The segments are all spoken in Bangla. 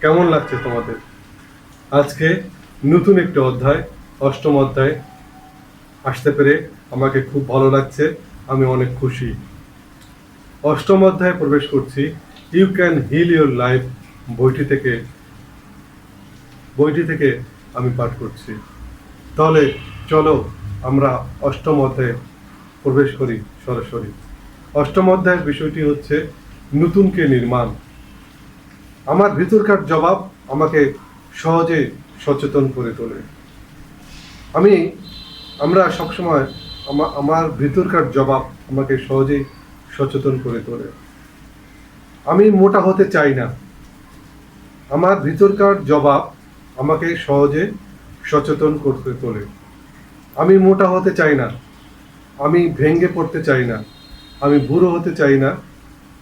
কেমন লাগছে তোমাদের? আজকে নতুন একটি অধ্যায়, অষ্টম অধ্যায় আসতে পেরে আমাকে খুব ভালো লাগছে, আমি অনেক খুশি। অষ্টম অধ্যায়ে প্রবেশ করছি you can heal your life বইটি থেকে বইটি থেকে আমি পাঠ করছি। তাহলে চলো আমরা অষ্টম অধ্যায়ে প্রবেশ করি সরাসরি। অষ্টম অধ্যায়ের বিষয়টি হচ্ছে, নতুনকে নির্মাণ আমার ভিতরকার জবাব আমাকে সহজে সচেতন করে তোলে। আমি, আমরা সবসময় আমা- আমার ভিতরকার জবাব আমাকে সহজেই সচেতন করে তোলে। আমি মোটা হতে চাই না। আমার ভিতরকার জবাব আমাকে সহজে সচেতন করতে তোলে। আমি মোটা হতে চাই না। আমি ভেঙে পড়তে চাই না। আমি বুড়ো হতে চাই না।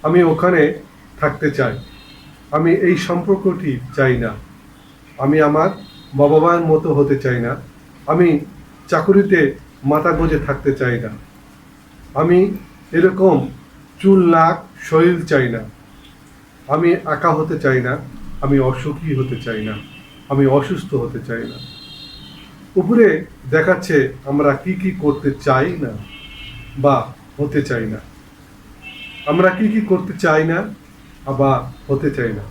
আমি ওখানে থাকতে চাই। আমি এই সম্পর্কটি চাই না। আমি আমার বাবা মায়ের মতো হতে চাই না। আমি চাকুরিতে মাথা গোজে থাকতে চাই না। আমি এরকম চুল, নাক, শরীর চাই না। আমি একা হতে চাই না। আমি অসুখী হতে চাই না। আমি অসুস্থ হতে চাই না। উপরে দেখাচ্ছে আমরা কি কি করতে চাই না বা হতে চাই না। আমরা কি কি করতে চাই না বা হতে চাই না।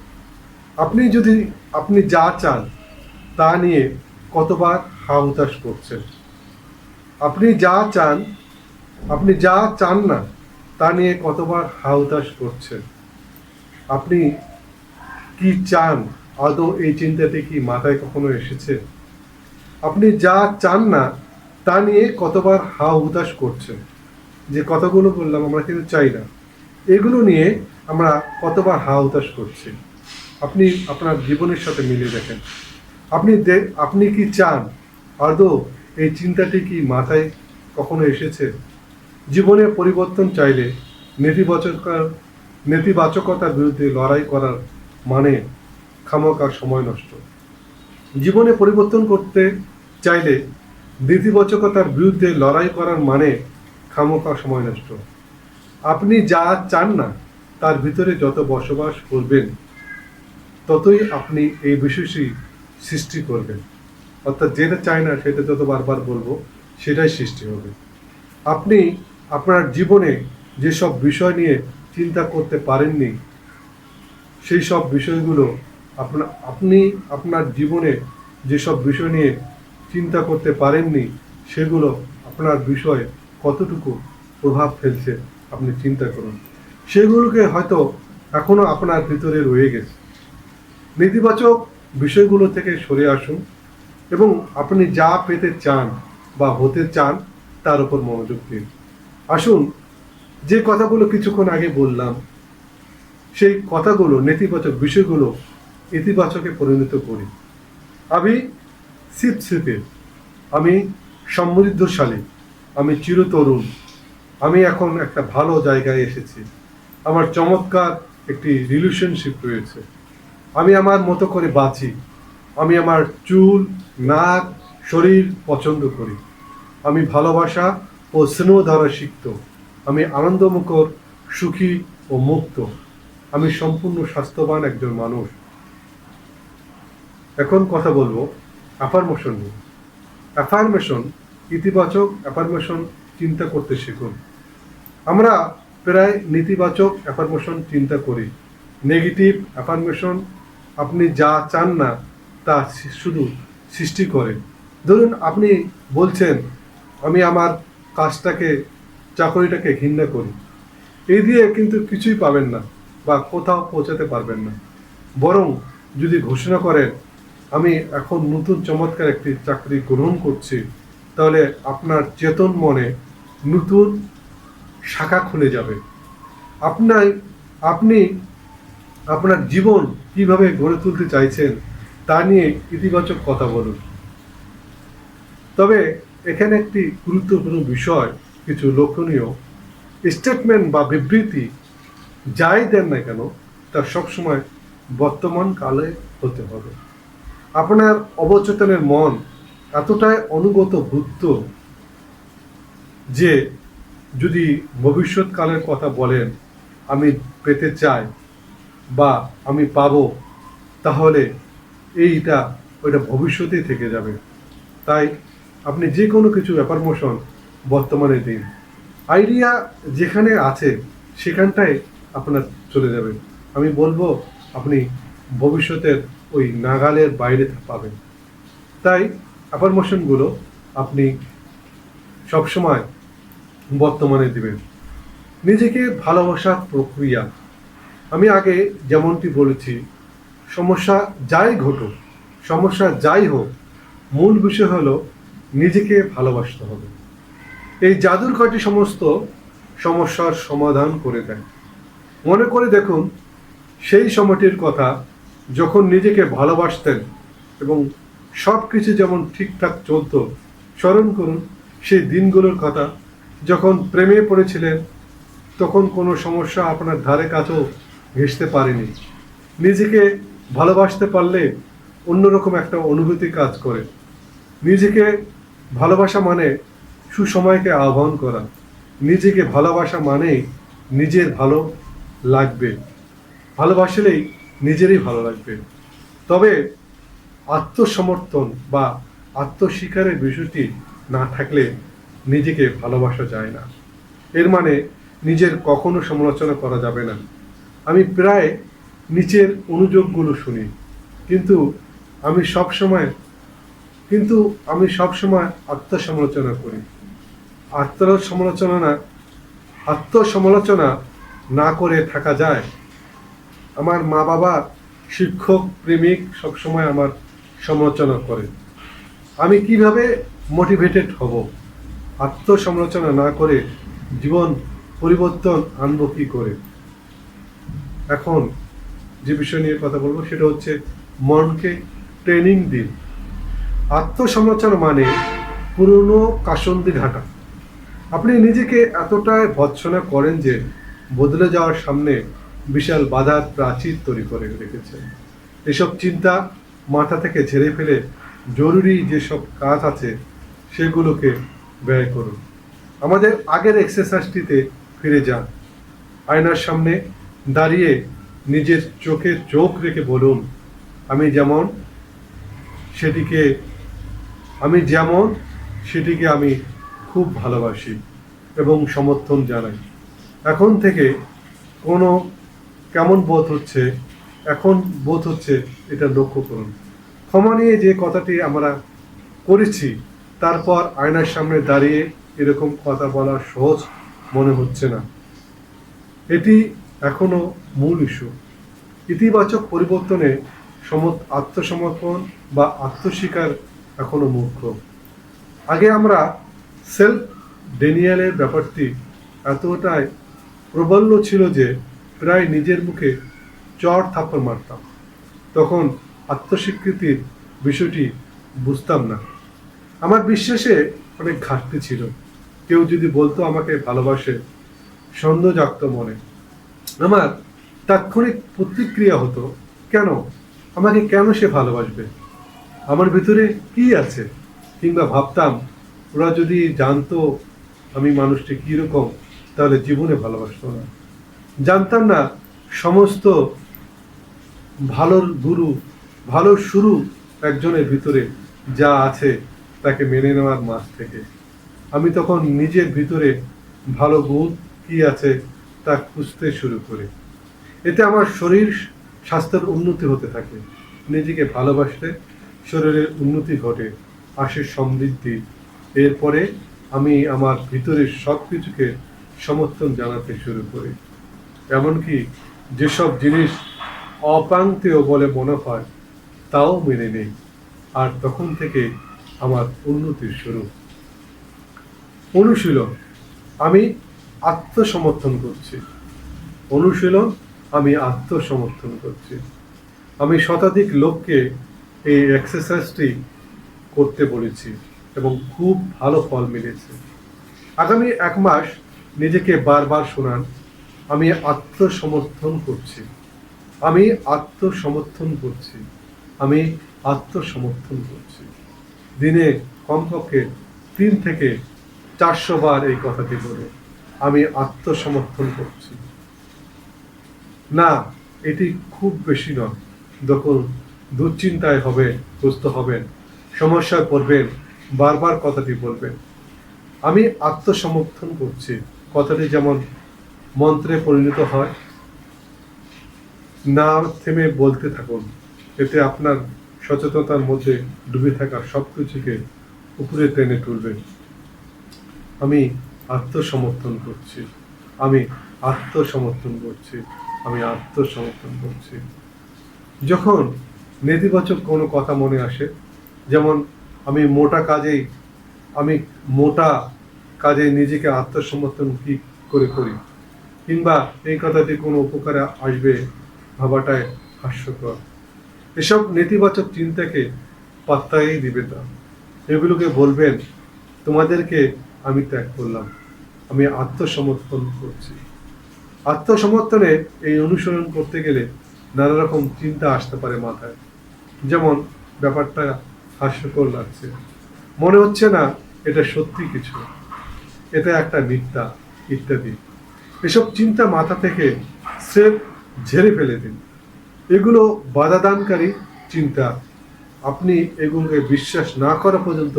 আপনি যদি, আপনি যা চান তা নিয়ে কতবার হা হুতাশ করছেন। আপনি যা চান, আপনি যা চান না তা নিয়ে কতবার হা হুতাশ করছেন। আপনি কি চান, আদৌ এই চিন্তাটি কি মাথায় কখনো এসেছে? আপনি যা চান না তা নিয়ে কতবার হা হুতাশ করছেন। যে কথাগুলো বললাম, আমরা কিন্তু চাই না। এগুলো নিয়ে আমরা কতবার হা হুতাশ করছি। আপনি আপনার জীবনের সাথে মিলিয়ে দেখেন। আপনি আপনি কি চান? আদৌ এই চিন্তাটি কি মাথায় কখনো এসেছে? জীবনে পরিবর্তন চাইলে নেতিবাচকার নেতিবাচকতার বিরুদ্ধে লড়াই করার মানে খামোকা সময় নষ্ট। জীবনে পরিবর্তন করতে চাইলে নেতিবাচকতার বিরুদ্ধে লড়াই করার মানে খামোকা সময় নষ্ট। আপনি যা চান না তার ভিতরে যত বসবাস করবেন, ততই আপনি এই বিষয়টি সৃষ্টি করবেন। অর্থাৎ যেটা চাই না সেটা যত বারবার বলব, সেটাই সৃষ্টি হবে। আপনি আপনার জীবনে যেসব বিষয় নিয়ে চিন্তা করতে পারেননি, সেই সব বিষয়গুলো আপনার, আপনি আপনার জীবনে যেসব বিষয় নিয়ে চিন্তা করতে পারেননি, সেগুলো আপনার বিষয়ে কতটুকু প্রভাব ফেলছে, আপনি চিন্তা করুন। সেগুলোকে হয়তো এখনও আপনার ভিতরে রয়ে গেছে। নেতিবাচক বিষয়গুলো থেকে সরে আসুন এবং আপনি যা পেতে চান বা হতে চান তার উপর মনোযোগ দিন। আসুন, যে কথাগুলো কিছুক্ষণ আগে বললাম, সেই কথাগুলো, নেতিবাচক বিষয়গুলো ইতিবাচকে পরিণত করি। আমি শীতে আমি সমৃদ্ধশালী, আমি চিরতরুণ, আমি এখন একটা ভালো জায়গায় এসেছি। আমার চমৎকার একটি রিলেশনশিপ রয়েছে। আমি আমার মতো করে বাঁচি। আমি আমার চুল, নাক, শরীর পছন্দ করি। আমি ভালোবাসা ও স্নেহ দ্বারা সিক্ত। আমি আনন্দমুখর, সুখী ও মুক্ত। আমি সম্পূর্ণ স্বাস্থ্যবান একজন মানুষ। এখন কথা বলব অ্যাফার্মেশন নিয়ে। অ্যাফার্মেশন ইতিবাচক অ্যাফার্মেশন চিন্তা করতে শিখুন। আমরা প্রায় নেতিবাচক অ্যাফার্মেশন চিন্তা করি। নেগেটিভ অ্যাফার্মেশন আপনি যা চান না, তা শুধু সৃষ্টি করে। ধরুন আপনি বলছেন, আমি আমার কাজটাকে, চাকরিটাকে ঘৃণা করি। এই দিয়ে কিন্তু কিছুই পাবেন না বা কোথাও পৌঁছাতে পারবেন না। বরং যদি ঘোষণা করেন, আমি এখন নতুন চমৎকার একটি চাকরি গ্রহণ করছি, তাহলে আপনার চেতন মনে নতুন শাখা খুলে যাবে। আপনার, আপনি আপনার জীবন কীভাবে গড়ে তুলতে চাইছেন তা নিয়ে ইতিবাচক কথা বলুন। তবে এখানে একটি গুরুত্বপূর্ণ বিষয়, কিছু লক্ষণীয়। স্টেটমেন্ট বা বিবৃতি যাই দেন না কেন, তা সবসময় বর্তমান কালে হতে হবে। আপনার অবচেতনের মন এতটাই অনুগত বুদ্ধ যে যদি ভবিষ্যৎকালের কথা বলেন, আমি পেতে চাই বা আমি পাব, তাহলে এইটা, ওইটা ভবিষ্যতেই থেকে যাবে। তাই আপনি যে কোনো কিছু ব্যাপার মোশন বর্তমানে দিন। আইডিয়া যেখানে আছে, সেখানটায় আপনার চলে যাবে। আমি বলব, আপনি ভবিষ্যতের ওই নাগালের বাইরে পাবেন। তাই অ্যাপার মোশনগুলো আপনি সবসময় বর্তমানে দিবেন। নিজেকে ভালোবাসার প্রক্রিয়া। আমি আগে যেমনটি বলেছি, সমস্যা যাই ঘটুক, সমস্যা যাই হোক, মূল বিষয় হলো নিজেকে ভালোবাসতে হবে। এই জাদুর কাঠি সমস্ত সমস্যার সমাধান করে দেয়। মনে করে দেখুন, সেই সময়টির কথা যখন নিজেকে ভালোবাসতেন এবং সব কিছু যেমন ঠিকঠাক চলতো, স্মরণ করুন, সেই দিনগুলোর কথা যখন প্রেমে পড়েছিলেন, তখন কোনো সমস্যা আপনার ধারে কাছেও ঘেঁষতে পারেনি। নিজেকে ভালোবাসতে পারলে অন্যরকম একটা অনুভূতি কাজ করে। নিজেকে ভালোবাসা মানে সুসময়কে আহ্বান করা। নিজেকে ভালোবাসা মানেই নিজের ভালো লাগবে। ভালোবাসলেই নিজেরই ভালো লাগবে। তবে আত্মসমর্থন বা আত্মস্বীকারের বিষয়টি না থাকলে নিজেকে ভালোবাসা যায় না। এর মানে নিজের কখনো সমালোচনা করা যাবে না। আমি প্রায় নিচের অনুযোগগুলো শুনি, কিন্তু আমি সব সময় কিন্তু আমি সব সময় আত্মসমালোচনা করি। আত্মসমালোচনা না আত্মসমালোচনা না করে থাকা যায়। আমার মা বাবা শিক্ষক, প্রেমিক সবসময় আমার সমালোচনা করে। আমি কীভাবে মোটিভেটেড হব? আত্মসমালোচনা না করে জীবন পরিবর্তন আনব কি করে? এখন যে বিষয় নিয়ে কথা বলব সেটা হচ্ছে মনকে ট্রেনিং দিন। আত্মসমালোচনা মানে পুরনো কাসন্দি ঢাকা আপনি নিজেকে এতটাই ভৎসনা করেন যে বদলে যাওয়ার সামনে বিশাল বাধার প্রাচীর তৈরি করে রেখেছেন। এসব চিন্তা মাথা থেকে ঝেড়ে ফেলে জরুরি যেসব কাজ আছে সেগুলোকে ব্যয় করুন। আমাদের আগের এক্সারসাইজটিতে ফিরে যান। আয়নার সামনে দাঁড়িয়ে নিজের চোখে চোখ রেখে বলুন, আমি যেমন সেটিকে, আমি যেমন সেটিকে আমি খুব ভালোবাসি এবং সমর্থন জানাই। এখন থেকে কোনো কেমন বোধ হচ্ছে, এখন বোধ হচ্ছে এটা লক্ষ্য করুন। ক্ষমা নিয়ে যে কথাটি আমরা করেছি তারপর আয়নার সামনে দাঁড়িয়ে এরকম কথা বলা সহজ মনে হচ্ছে না। এটি এখনও মূল ইস্যু ইতিবাচক পরিবর্তনে সম- আত্মসমর্পণ বা আত্মস্বীকার এখনও মুখ্য আগে আমরা সেলফ ডেনিয়ালের ব্যাপারটি এতটাই প্রবল্য ছিল যে প্রায় নিজের মুখে চর থাপ্পড় মারতাম। তখন আত্মস্বীকৃতির বিষয়টি বুঝতাম না। আমার বিশ্বাসে অনেক ঘাটতি ছিল। কেউ যদি বলতো আমাকে ভালোবাসে সন্দেহ জাগত মনে। আমার তাৎক্ষণিক প্রতিক্রিয়া হতো, কেন? আমাকে কেন সে ভালোবাসবে? আমার ভিতরে কি আছে? কিংবা ভাবতাম, ওরা যদি জানতো আমি মানুষটি কীরকম, তাহলে জীবনে ভালোবাসতো না। জানতাম না, সমস্ত ভালোর গুরু ভালো শুরু একজনের ভিতরে যা আছে তাকে মেনে নেওয়ার মাস থেকে। আমি তখন নিজের ভিতরে ভালো গুণ কি আছে তা খুঁজতে শুরু করি। এতে আমার শরীর স্বাস্থ্যের উন্নতি হতে থাকে, নিজেকে ভালোবাসলে শরীরের উন্নতি ঘটে, আসে সমৃদ্ধি। এরপরে আমি আমার ভিতরের সব কিছুকে সমর্থন জানাতে শুরু করি। এমনকি যেসব জিনিস অপ্রান্তীয় বলে মনে হয়, তাও মেনে নেই। আর তখন থেকে আমার উন্নতির শুরু অনুশীলন, আমি আত্মসমর্থন করছি। অনুশীলন, আমি আত্মসমর্থন করছি। আমি শতাধিক লোককে এই এক্সারসাইজটি করতে বলেছি এবং খুব ভালো ফল মিলেছে। আগামী এক মাস নিজেকে বারবার শোনান, আমি আত্মসমর্থন করছি। আমি আত্মসমর্থন করছি। আমি আত্মসমর্থন করছি। দিনে কমপক্ষে তিন থেকে চারশো বার এই কথাটি বলে, আমি আত্মসমর্থন করছি। না, এটি খুব বেশি নয়। তখন দুশ্চিন্তায় হবে গ্রস্ত হবেন, সমস্যায় পড়বেন, বারবার কথাটি বলবেন, আমি আত্মসমর্থন করছি। কথাটি যেমন মন্ত্রে পরিণত হয়, না থেমে বলতে থাকুন, এতে আপনার সচেতনতার মধ্যে ডুবে থাকা সব কিছুকে উপরে টেনে তুলবে। আমি আত্মসমর্থন করছি। আমি আত্মসমর্থন করছি। আমি আত্মসমর্থন করছি। যখন নেতিবাচক কোনো কথা মনে আসে, যেমন আমি মোটা কাজেই, আমি মোটা কাজে নিজেকে আত্মসমর্থন কি করে করি? কিংবা এই কথাটি কোনো উপকারে আসবে ভাবাটায় হাস্যকর। এসব নেতিবাচক চিন্তাকে পাত্তাই দিবে না। এগুলোকে বলবেন, তোমাদেরকে আমি ত্যাগ করলাম। আমি আত্মসমর্পণ করছি। আত্মসমর্থনে এই অনুসরণ করতে গেলে নানা রকম চিন্তা আসতে পারে মাথায়। যেমন ব্যাপারটা হাস্যকর লাগছে। মনে হচ্ছে না এটা সত্যি কিছু। এটা একটা মিথ্যা ইত্যাদি। এসব চিন্তা মাথা থেকে সেফ ঝেড়ে ফেলে দিন। এগুলো বাধাদানকারী চিন্তা। আপনি এগুলোকে বিশ্বাস না করা পর্যন্ত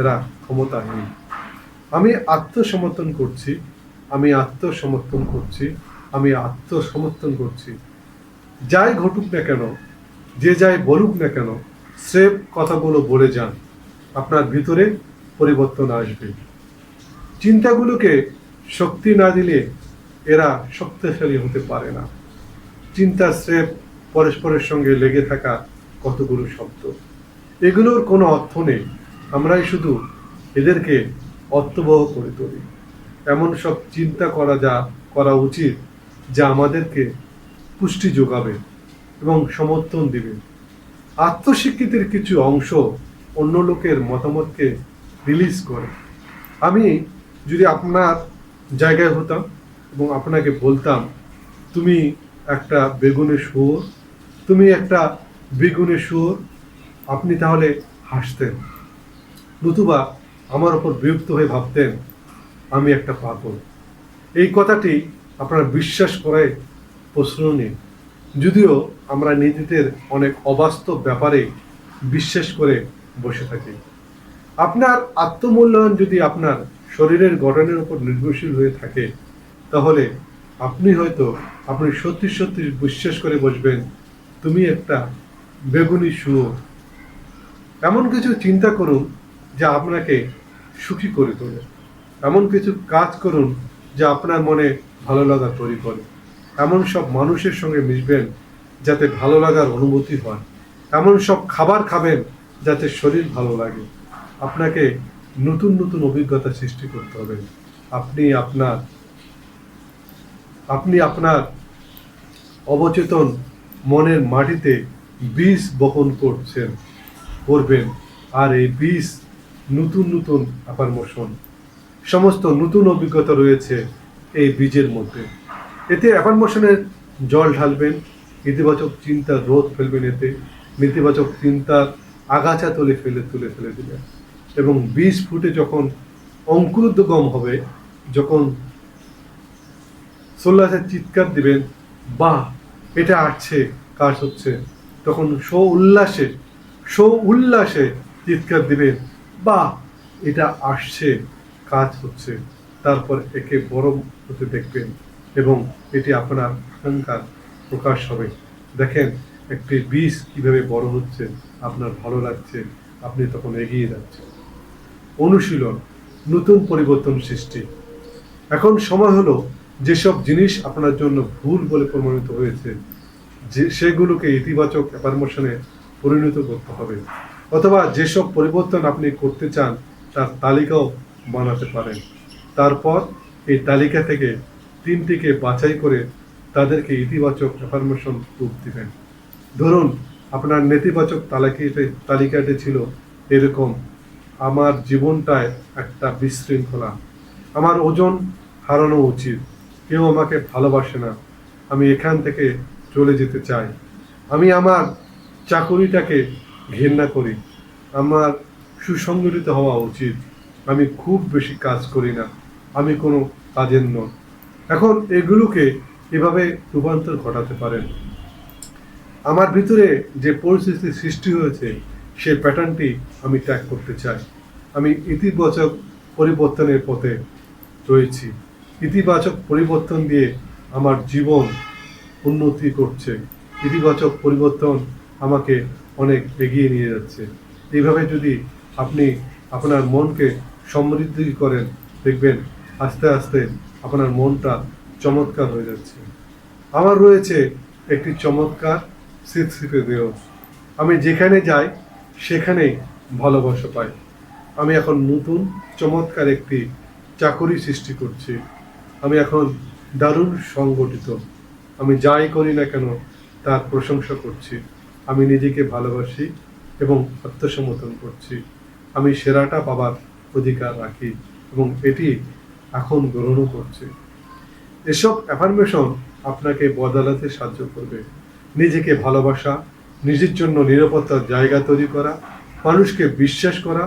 এরা ক্ষমতাহীন। আমি আত্মসমর্থন করছি, আমি আত্মসমর্থন করছি, আমি আত্মসমর্থন করছি। যাই ঘটুক না কেন, যে যাই বলুক না কেন, স্রেফ কথাগুলো বলে যান, আপনার ভিতরে পরিবর্তন আসবে। চিন্তাগুলোকে শক্তি না দিলে এরা শক্তিশালী হতে পারে না। চিন্তা স্রেফ পরস্পরের সঙ্গে লেগে থাকা কতগুলো শব্দ। এগুলোর কোনো অর্থ নেই। আমরাই শুধু এদেরকে অর্থবহ করে তুলি। এমন সব চিন্তা করা যা, করা উচিত যা আমাদেরকে পুষ্টি যোগাবে এবং সমর্থন দিবে। আত্মস্বীকৃতির কিছু অংশ অন্য লোকের মতামতকে রিলিজ করে। আমি যদি আপনার জায়গায় হতাম এবং আপনাকে বলতাম, তুমি একটা বেগুনের শুয়োর তুমি একটা বেগুনের শুয়োর, আপনি তাহলে হাসতেন। নতুবা আমার ওপর বিরক্ত হয়ে ভাবতেন, আমি একটা পাগল। এই কথাটি আপনারা বিশ্বাস করায় প্রশ্ন নেই যদিও আমরা নিজেদের অনেক অবাস্তব ব্যাপারে বিশ্বাস করে বসে থাকি। আপনার আত্মমূল্যায়ন যদি আপনার শরীরের গঠনের উপর নির্ভরশীল হয়ে থাকে, তাহলে আপনি হয়তো আপনি সত্যি সত্যি বিশ্বাস করে বসবেন তুমি একটা বেগুনি শুয়ো এমন কিছু চিন্তা করুন যা আপনাকে সুখী করে তোলে। এমন কিছু কাজ করুন যা আপনার মনে ভালো লাগা তৈরি করে। এমন সব মানুষের সঙ্গে মিশবেন যাতে ভালো লাগার অনুভূতি হয়। এমন সব খাবার খাবেন যাতে শরীর ভালো লাগে। আপনাকে নতুন নতুন অভিজ্ঞতা সৃষ্টি করতে হবে। আপনি আপনার আপনি আপনার অবচেতন মনের মাটিতে বীজ বপন করছেন, করবেন। আর এই বীজ নতুন নতুন অ্যাফার্মেশন সমস্ত নতুন অভিজ্ঞতা রয়েছে এই বীজের মধ্যে। এতে অ্যাফার্মেশনের জল ঢালবেন, ইতিবাচক চিন্তার রোধ ফেলবেন এতে, নেতিবাচক চিন্তার আগাছা তুলে ফেলে তুলে ফেলে দিবেন। এবং বীজ ফুটে যখন অঙ্কুরোদ্গম হবে, যখন সোল্লাসের চিৎকার দিবেন, বাহ! এটা আসছে, কাজ হচ্ছে। তখন সো উল্লাসে সো উল্লাসে চিৎকার দিবেন বা এটা আসছে, কাজ হচ্ছে। তারপর একে বড় হতে দেখবেন এবং এটি আপনার আকাঙ্ক্ষার প্রকাশ হবে। দেখেন, একটি বীজ কীভাবে বড় হচ্ছে, আপনার ভালো লাগছে, আপনি তখন এগিয়ে যাচ্ছেন। অনুশীলন, নতুন পরিবর্তন সৃষ্টি। এখন সময় হলো যেসব জিনিস আপনার জন্য ভুল বলে প্রমাণিত হয়েছে, যে সেগুলোকে ইতিবাচক অ্যাফার্মেশনে পরিণত করতে হবে। অথবা যেসব পরিবর্তন আপনি করতে চান, তার তালিকাও বানাতে পারেন। তারপর এই তালিকা থেকে তিনটিকে বাছাই করে তাদেরকে ইতিবাচক অ্যাফার্মেশন রূপ দিবেন। ধরুন, আপনার নেতিবাচক তালিকাতে, তালিকাটি ছিল এরকম, আমার জীবনটায় একটা বিশৃঙ্খলা, আমার ওজন হারানো উচিত। কেউ আমাকে ভালোবাসে না। আমি এখান থেকে চলে যেতে চাই। আমি আমার চাকুরিটাকে ঘেন্না করি। আমার সুসংগঠিত হওয়া উচিত। আমি খুব বেশি কাজ করি না। আমি কোনো কাজের নয় এখন এগুলোকে এভাবে রূপান্তর ঘটাতে পারেন। আমার ভিতরে যে পরিস্থিতি সৃষ্টি হয়েছে সেই প্যাটার্নটি আমি ত্যাগ করতে চাই। আমি ইতিবাচক পরিবর্তনের পথে রয়েছি। ইতিবাচক পরিবর্তন দিয়ে আমার জীবন উন্নতি করছে। ইতিবাচক পরিবর্তন আমাকে অনেক এগিয়ে নিয়ে যাচ্ছে। এইভাবে যদি আপনি আপনার মনকে সমৃদ্ধি করেন, দেখবেন আস্তে আস্তে আপনার মনটা চমৎকার হয়ে যাচ্ছে। আমার রয়েছে একটি চমৎকার শীতশীতে দেহ। আমি যেখানে যাই, সেখানেই ভালোবাসা পাই। আমি এখন নতুন, চমৎকার একটি চাকরি সৃষ্টি করছি। আমি এখন দারুণ সংগঠিত। আমি যাই করি না কেন, তার প্রশংসা করছি। আমি নিজেকে ভালোবাসি এবং আত্মসমর্থন করছি। আমি সেরাটা পাবার অধিকার রাখি এবং এটি এখন গ্রহণও করছি। এসব অ্যাফার্মেশন আপনাকে বদলাতে সাহায্য করবে। নিজেকে ভালোবাসা, নিজের জন্য নিরাপত্তার জায়গা তৈরি করা, মানুষকে বিশ্বাস করা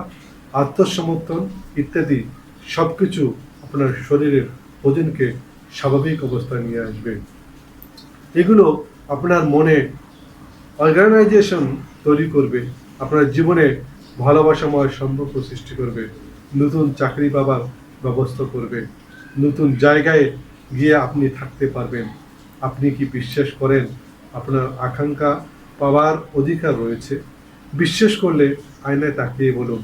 আত্মসমর্থন ইত্যাদি সব কিছু আপনার শরীরের ওজনকে স্বাভাবিক অবস্থায় নিয়ে আসবে। এগুলো আপনার মনে অর্গানাইজেশন তৈরি করবে, আপনার জীবনে ভালোবাসাময় সম্পর্ক সৃষ্টি করবে, নতুন চাকরি পাবার ব্যবস্থা করবে, নতুন জায়গায় গিয়ে আপনি থাকতে পারবেন। আপনি কি বিশ্বাস করেন? আপনার আকাঙ্ক্ষা পাওয়ার অধিকার রয়েছে। বিশ্বাস করলে আয়নায় তাকিয়ে বলুন,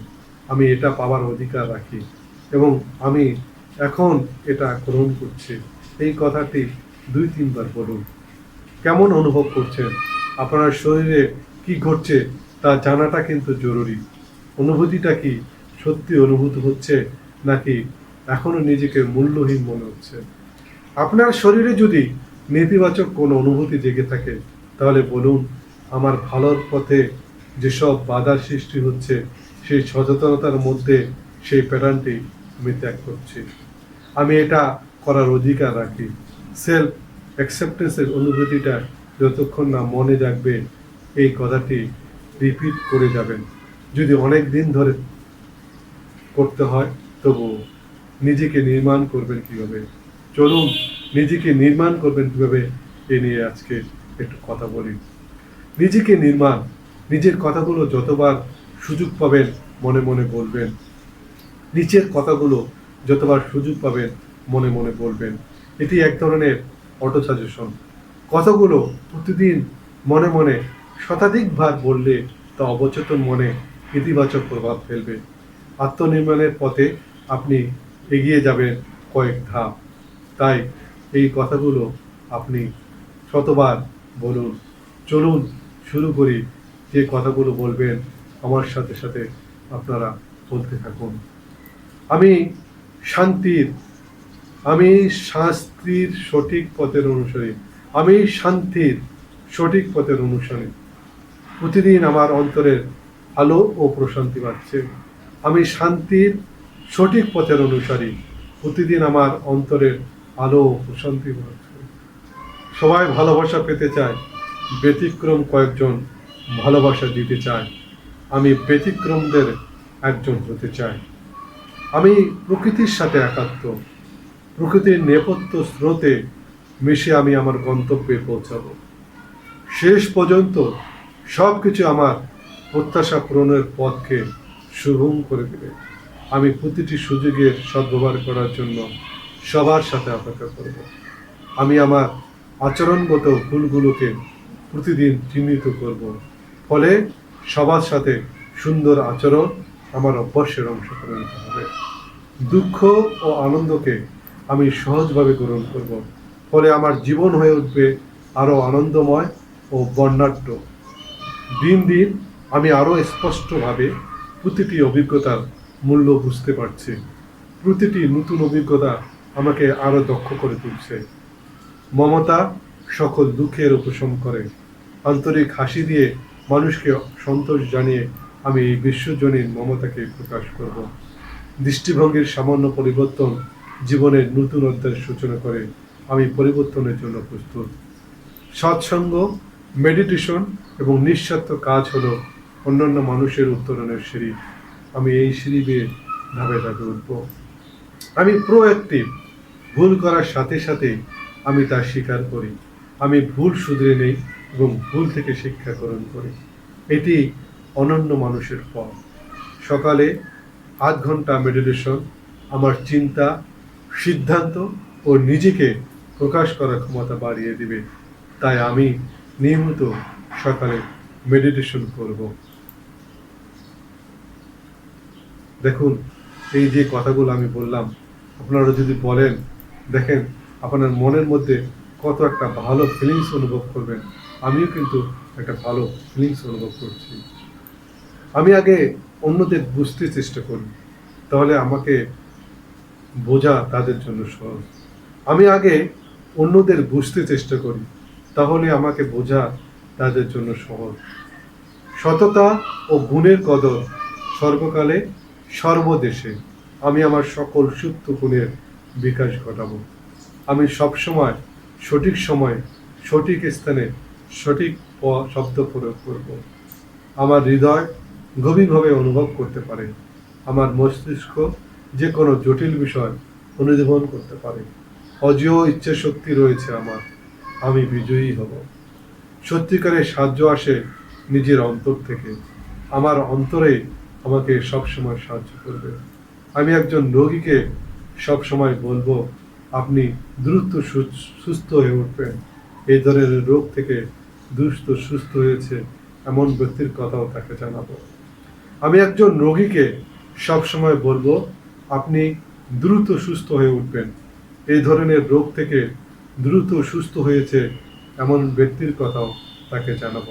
আমি এটা পাওয়ার অধিকার রাখি এবং আমি এখন এটা গ্রহণ করছে। এই কথাটি দুই তিনবার বলুন। কেমন অনুভব করছেন? আপনার শরীরে কি ঘটছে তা জানাটা কিন্তু জরুরি। অনুভূতিটা কি সত্যি অনুভূত হচ্ছে নাকি এখনও নিজেকে মূল্যহীন মনে হচ্ছে? আপনার শরীরে যদি নেতিবাচক কোনো অনুভূতি জেগে থাকে, তাহলে বলুন, আমার ভালোর পথে যেসব বাধার সৃষ্টি হচ্ছে, সেই সচেতনতার মধ্যে সেই প্যাটার্নটি আমি ত্যাগ করছি। আমি এটা করার অধিকার রাখি। সেলফ অ্যাকসেপ্টেন্সের অনুভূতিটা যতক্ষণ না মনে জাগবে, এই কথাটি রিপিট করে যাবেন। যদি অনেক দিন ধরে করতে হয়, তবু নিজেকে নির্মাণ করবেন কীভাবে? চলুন, নিজেকে নির্মাণ করবেন কীভাবে? এ নিয়ে আজকে একটু কথা বলি। নিজেকে নির্মাণ, নিজের কথাগুলো যতবার সুযোগ পাবেন, মনে মনে বলবেন। নিচের কথাগুলো যতবার সুযোগ পাবেন মনে মনে বলবেন। এটি এক ধরনের অটো সাজেশন কথাগুলো প্রতিদিন মনে মনে শতাধিকবার বললে তা অবচেতন মনে ইতিবাচক প্রভাব ফেলবে। আত্মনির্মাণের পথে আপনি এগিয়ে যাবেন কয়েক ধাপ। তাই এই কথাগুলো আপনি শতবার বলুন, চলুন শুরু করি যে কথাগুলো বলবেন। আমার সাথে সাথে আপনারা বলতে থাকুন। আমি শান্তির, আমি শাস্তির সঠিক পথের অনুসারী, আমি শান্তির সঠিক পথের অনুসারী। প্রতিদিন আমার অন্তরের আলো ও প্রশান্তি বাড়ছে। আমি শান্তির সঠিক পথের অনুসারী। প্রতিদিন আমার অন্তরের আলো ও প্রশান্তি বাড়ছে। সবাই ভালোবাসা পেতে চায়, ব্যতিক্রম কয়েকজন ভালোবাসা দিতে চায়। আমি ব্যতিক্রমদের একজন হতে চাই। আমি প্রকৃতির সাথে একাত্ম। প্রকৃতির নেপথ্য স্রোতে মিশে আমি আমার গন্তব্যে পৌঁছাবো। শেষ পর্যন্ত সব কিছু আমার প্রত্যাশা পূরণের পথকে শুভম করে দেবে। আমি প্রতিটি সুযোগের সদ্ব্যবহার করার জন্য সবার সাথে অপেক্ষা করব। আমি আমার আচরণগত ভুলগুলোকে প্রতিদিন চিহ্নিত করব। ফলে সবার সাথে সুন্দর আচরণ আমার অভ্যাসের অংশ করে নিতে হবে। দুঃখ ও আনন্দকে আমি সহজভাবে গ্রহণ করব। ফলে আমার জীবন হয়ে উঠবে আরও আনন্দময় ও বর্ণাঢ্য। দিন দিন আমি আরও স্পষ্টভাবে প্রতিটি অভিজ্ঞতার মূল্য বুঝতে পারছি। প্রতিটি নতুন অভিজ্ঞতা আমাকে আরও দক্ষ করে তুলছে। মমতা সকল দুঃখের উপশম করে। আন্তরিক হাসি দিয়ে মানুষকে সন্তোষ জানিয়ে আমি এই বিশ্বজনীন মমতাকে প্রকাশ করব। দৃষ্টিভঙ্গির সামান্য পরিবর্তন জীবনের নতুন অধ্যায়ের সূচনা করে আমি পরিবর্তনের জন্য প্রস্তুত। সৎসঙ্গ, মেডিটেশন এবং নিঃস্বার্থ কাজ হলো অন্যান্য মানুষের উত্তরণের সিঁড়ি। আমি এই সিঁড়ি বেয়ে ধাপে ধাপে উঠব। আমি প্রোঅ্যাক্টিভ ভুল করার সাথে সাথে আমি তা স্বীকার করি। আমি ভুল শুধরে নেই এবং ভুল থেকে শিক্ষা গ্রহণ করি। এটি অনন্য মানুষের পথ সকালে আধ ঘণ্টা মেডিটেশন আমার চিন্তা, সিদ্ধান্ত ও নিজেকে প্রকাশ করার ক্ষমতা বাড়িয়ে দিবে। তাই আমি নিয়মিত সকালে মেডিটেশন করব। দেখুন, এই যে কথাগুলো আমি বললাম, আপনারা যদি বলেন, দেখেন, আপনার মনের মধ্যে কত একটা ভালো ফিলিংস অনুভব করবেন। আমিও কিন্তু একটা ভালো ফিলিংস অনুভব করছি। আমি আগে অন্যদের বুঝতে চেষ্টা করি। তাহলে আমাকে বোঝা তাদের জন্য সহজ। আমি আগে অন্যদের বুঝতে চেষ্টা করি, তাহলে আমাকে বোঝা তাদের জন্য সহজ। সততা ও গুণের কদর সর্বকালে সর্বদেশে। আমি আমার সকল সুপ্ত গুণের বিকাশ ঘটাবো। আমি সবসময় সঠিক সময় সঠিক স্থানে সঠিক শব্দ প্রয়োগ করব। আমার হৃদয় গভীরভাবে অনুভব করতে পারে। আমার মস্তিষ্ক যে কোনো জটিল বিষয় অনুধাবন করতে পারে। অজেয় ইচ্ছা শক্তি রয়েছে আমার। আমি বিজয়ী হব। সত্যিকারের সাহায্য আসে নিজের অন্তর থেকে। আমার অন্তরে আমাকে সবসময় সাহায্য করবে। আমি একজন রোগীকে সবসময় বলব, আপনি দ্রুত সুস্থ হয়ে উঠবেন। এই ধরনের রোগ থেকে দুষ্ট, সুস্থ হয়েছে এমন ব্যক্তির কথাও তাকে জানাব। আমি একজন রোগীকে সবসময় বলব, আপনি দ্রুত সুস্থ হয়ে উঠবেন। এই ধরনের রোগ থেকে দ্রুত সুস্থ হয়েছে এমন ব্যক্তির কথাও তাকে জানাব।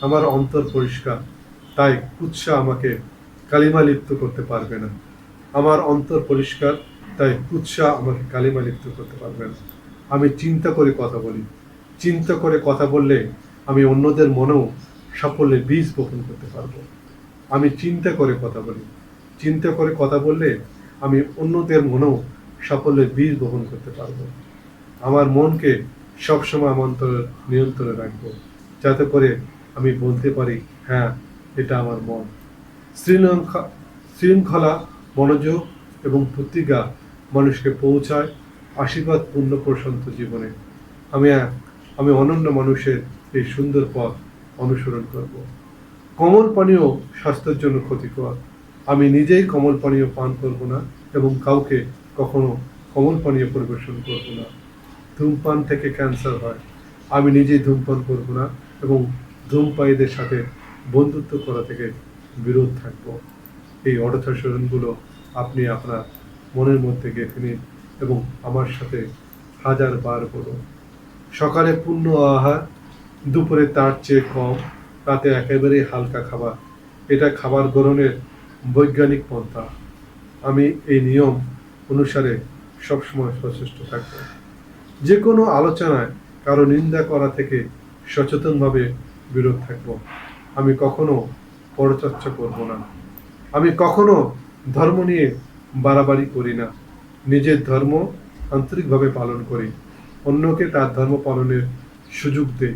আমার অন্তর পরিষ্কার, তাই কুৎসা আমাকে কালিমা লিপ্ত করতে পারবে না। আমার অন্তর পরিষ্কার, তাই কুৎসা আমাকে কালিমা লিপ্ত করতে পারবে না। আমি চিন্তা করে কথা বলি। চিন্তা করে কথা বললে আমি অন্যদের মনেও সাফল্যের বীজ বপন করতে পারব। আমি চিন্তা করে কথা বলি। চিন্তা করে কথা বললে আমি অন্যদের মনেও সাফল্যের বীজ বহন করতে পারব। আমার মনকে সবসময় আমার অন্তরের নিয়ন্ত্রণে রাখব। যাতে করে আমি বলতে পারি হ্যাঁ এটা আমার মন। শ্রীলঙ্কা শৃঙ্খলা, মনোযোগ এবং প্রতিজ্ঞা মানুষকে পৌঁছায় আশীর্বাদ পূর্ণ প্রশান্ত জীবনে। আমি আমি অনন্য মানুষের এই সুন্দর পথ অনুসরণ করব। কমল পানীয় স্বাস্থ্যের জন্য ক্ষতিকর। আমি নিজেই কমল পানীয় পান করব না এবং কাউকে কখনো কমল পানীয় পরিবেশন করব না। ধূমপান থেকে ক্যান্সার হয়। আমি নিজেই ধূমপান করব না এবং ধূমপায়ীদের সাথে বন্ধুত্ব করা থেকে বিরোধ থাকব। এই অর্থাচরণগুলো আপনি আপনার মনের মধ্যে গেঁথে নিন এবং আমার সাথে হাজার বার বলুন। সকালে পূর্ণ আহার, দুপুরে তার চেয়ে কম রাতে একেবারেই হালকা খাবার। এটা খাবার গ্রহণের বৈজ্ঞানিক পন্থা। আমি এই নিয়ম অনুসারে সবসময় সচেষ্ট থাকব। যে কোনো আলোচনায় কারও নিন্দা করা থেকে সচেতনভাবে বিরত থাকব। আমি কখনো পরচর্চা করব না। আমি কখনো ধর্ম নিয়ে বাড়াবাড়ি করি না। নিজের ধর্ম আন্তরিকভাবে পালন করি। অন্যকে তার ধর্ম পালনের সুযোগ দেই।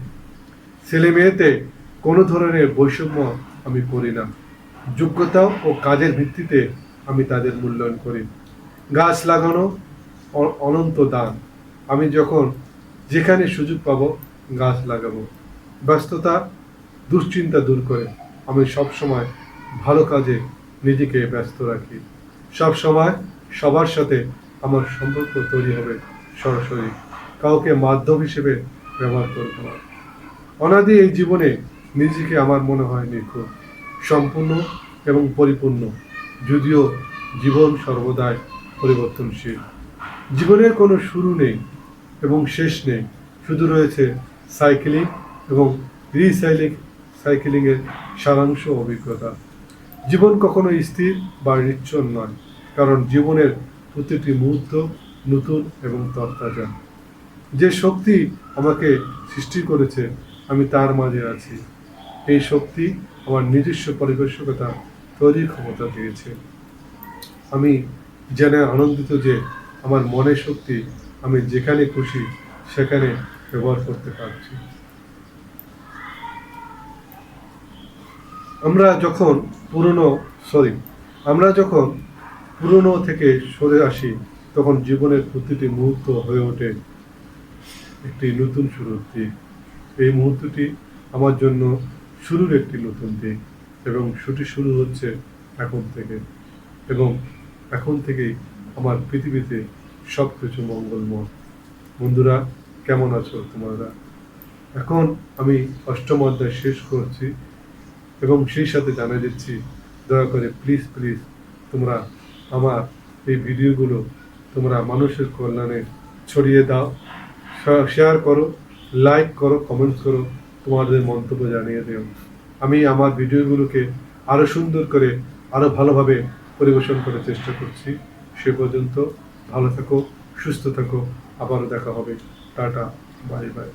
ছেলে মেয়েতে কোনো ধরনের বৈষম্য আমি করি না। যোগ্যতা ও কাজের ভিত্তিতে আমি তাদের মূল্যায়ন করি। গাছ লাগানো অনন্ত দান। আমি যখন যেখানে সুযোগ পাবো গাছ লাগাবো। ব্যস্ততা, দুশ্চিন্তা দূর করে আমি সব সময় ভালো কাজে নিজেকে ব্যস্ত রাখি। সব সময় সবার সাথে আমার সম্পর্ক তৈরি হবে সরাসরি। কাউকে মাধ্যম হিসেবে ব্যবহার করব না। অনাদি এই জীবনে নিজেকে আমার মনে হয় নিখুঁত, সম্পূর্ণ এবং পরিপূর্ণ, যদিও জীবন সর্বদাই পরিবর্তনশীল। জীবনের কোনো শুরু নেই এবং শেষ নেই, শুধু রয়েছে সাইকেলিং এবং রিসাইলিং সাইকেলিংয়ের সারাংশ অভিজ্ঞতা। জীবন কখনো স্থির বা নিশ্চল নয়, কারণ জীবনের প্রতিটি মুহূর্ত নতুন এবং তরতাজা। যে শক্তি আমাকে সৃষ্টি করেছে, আমি তার মাঝে আছি। এই শক্তি আমার নিজস্ব পরিবেশকতা তৈরির ক্ষমতা দিয়েছে। আমি জেনে আনন্দিত যে আমার মনের শক্তি আমি যেখানে খুশি সেখানে ব্যবহার করতে পারছি। আমরা যখন পুরনো সরি আমরা যখন পুরনো থেকে সরে আসি, তখন জীবনের প্রতিটি মুহূর্ত হয়ে ওঠে একটি নতুন শুরুর দিক এই মুহূর্তটি আমার জন্য শুরুর একটি নতুন দিক এবং ছুটি শুরু হচ্ছে এখন থেকে। এবং এখন থেকেই আমার পৃথিবীতে সব কিছু মঙ্গলময়। বন্ধুরা, কেমন আছো তোমরা? এখন আমি অষ্টম অধ্যায় শেষ করছি এবং সেই সাথে জানা দিচ্ছি, দয়া করে প্লিজ প্লিজ তোমরা আমার এই ভিডিওগুলো তোমরা মানুষের কল্যাণে ছড়িয়ে দাও। শেয়ার করো লাইক করো কমেন্টস করো। তোমাদের মন্তব্য জানিয়ে দিও আমি আমার ভিডিওগুলোকে আরও সুন্দর করে আরও ভালোভাবে পরিবেশন করার চেষ্টা করছি। সে পর্যন্ত ভালো থাকো, সুস্থ থাকো। আবারও দেখা হবে। Tata, bye bye.